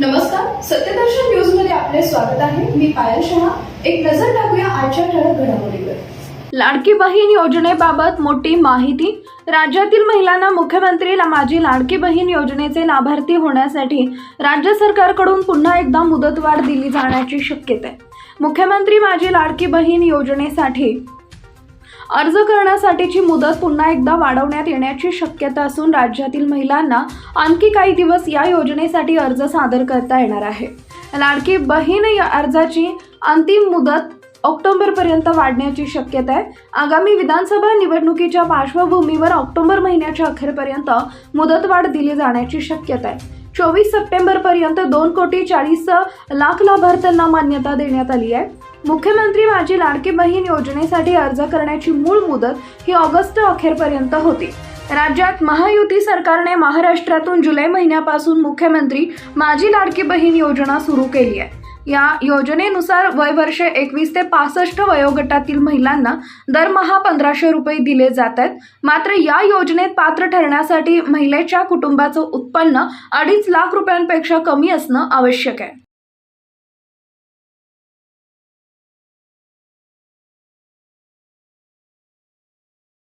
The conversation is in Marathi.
नमस्कार सत्यदर्शन न्यूजमध्ये आपले स्वागत आहे. मी पायल शहा. एक नजर टाकूया आजच्या ठळक घडामोडीवर. लाडकी बहीण योजनेबाबत मोठी माहिती. राज्यातील महिलांना मुख्यमंत्री ला- माझी लाडकी बहीण योजनेचे लाभार्थी होण्यासाठी राज्य सरकारकडून पुन्हा एकदा मुदतवाढ दिली जाण्याची शक्यता. आहे मुख्यमंत्री माझी लाडकी बहीण योजनेसाठी अर्ज करण्यासाठीची मुदत पुन्हा एकदा वाढवण्यात येण्याची शक्यता असून राज्यातील महिलांना आणखी काही दिवस या योजनेसाठी अर्ज सादर करता येणार आहे. लाडकी बहीण या अर्जाची अंतिम मुदत ऑक्टोबरपर्यंत वाढण्याची शक्यता आहे. आगामी विधानसभा निवडणुकीच्या पार्श्वभूमीवर ऑक्टोबर महिन्याच्या अखेरपर्यंत मुदतवाढ दिली जाण्याची शक्यता आहे. चोवीस सप्टेंबरपर्यंत दोन कोटी चाळीस लाख लाभार्थ्यांना मान्यता देण्यात आली आहे. मुख्यमंत्री माझी लाडकी बहीण योजनेसाठी अर्ज करण्याची मूळ मुदत ही ऑगस्ट अखेरपर्यंत होती. राज्यात महायुती सरकारने महाराष्ट्रातून जुलै महिन्यापासून मुख्यमंत्री माझी लाडकी बहीण योजना सुरू केली आहे. या योजनेनुसार वयवर्षे एकवीस ते पासष्ट वयोगटातील महिलांना दरमहा पंधराशे रुपये दिले जात आहेत. मात्र या योजनेत पात्र ठरण्यासाठी महिलेच्या कुटुंबाचं उत्पन्न अडीच लाख रुपयांपेक्षा कमी असणं आवश्यक आहे.